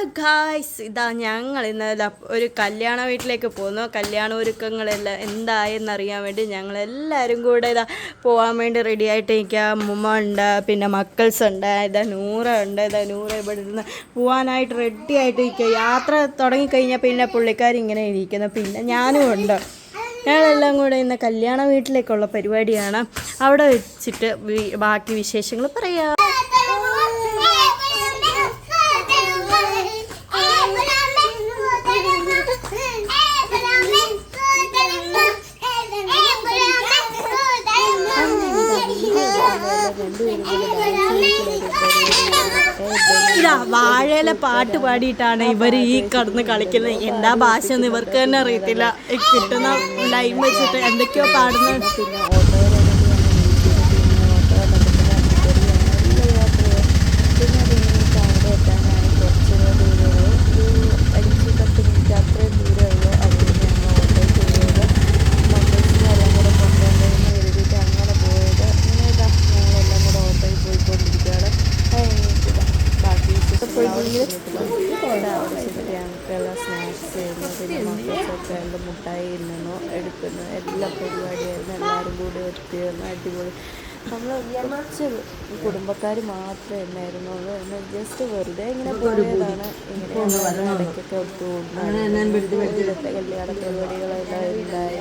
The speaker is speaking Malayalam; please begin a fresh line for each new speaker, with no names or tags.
ഹലോ ഗായ്സ് ഇതാ ഞങ്ങൾ ഇന്നലെ ഒരു കല്യാണ വീട്ടിലേക്ക് പോകുന്നു. കല്യാണ ഒരുക്കങ്ങളെല്ലാം എന്തായെന്നറിയാൻ വേണ്ടി ഞങ്ങൾ എല്ലാവരും കൂടെ ഇതാ പോകാൻ വേണ്ടി റെഡി ആയിട്ട് നിൽക്കുക അമ്മ ഉണ്ട് പിന്നെ മക്കൾസ് ഉണ്ട് ഇതാ നൂറ ഉണ്ട് ഇതാ നൂറ ഇവിടെ ഇരുന്ന് പോകാനായിട്ട് റെഡി ആയിട്ട് നിൽക്കുക യാത്ര തുടങ്ങിക്കഴിഞ്ഞാൽ പിന്നെ പുള്ളിക്കാർ ഇങ്ങനെ ഇരിക്കുന്നു. പിന്നെ ഞാനും ഉണ്ട്. ഞങ്ങളെല്ലാം കൂടെ ഇന്ന് കല്യാണ വീട്ടിലേക്കുള്ള പരിപാടിയാണ്. അവിടെ വെച്ചിട്ട് ബാക്കി വിശേഷങ്ങൾ പറയാം. ഇതാ വാഴയിലെ പാട്ട് പാടിയിട്ടാണ് ഇവർ ഈ കടന്ന് കളിക്കുന്നത്. എന്താ ഭാഷ എന്ന് ഇവർക്ക് തന്നെ അറിയത്തില്ല. കിട്ടുന്ന ലൈൻ വെച്ചിട്ട് എന്തൊക്കെയോ പാടുന്നത്
പിന്നെ ഞങ്ങൾക്കുള്ള സ്നാക്സ് പിന്നെ മക്കൾക്കൊക്കെ ഉണ്ട് മുട്ടായി നിന്നോ എടുക്കുന്നു എല്ലാ പരിപാടിയായിരുന്നു എല്ലാവരും കൂടി ഒത്തുചേർന്ന് അടിപൊളി നമ്മൾ കുറച്ച് കുടുംബക്കാർ മാത്രമേ ഉണ്ടായിരുന്നുള്ളൂ എന്ന് ജസ്റ്റ് വെറുതെ ഇങ്ങനെ പോയതാണ് ഇങ്ങനെ ഇടയ്ക്കൊക്കെ ഒത്തുകൂടുന്നത് കല്യാണ പരിപാടികളെല്ലാം ഉണ്ടായി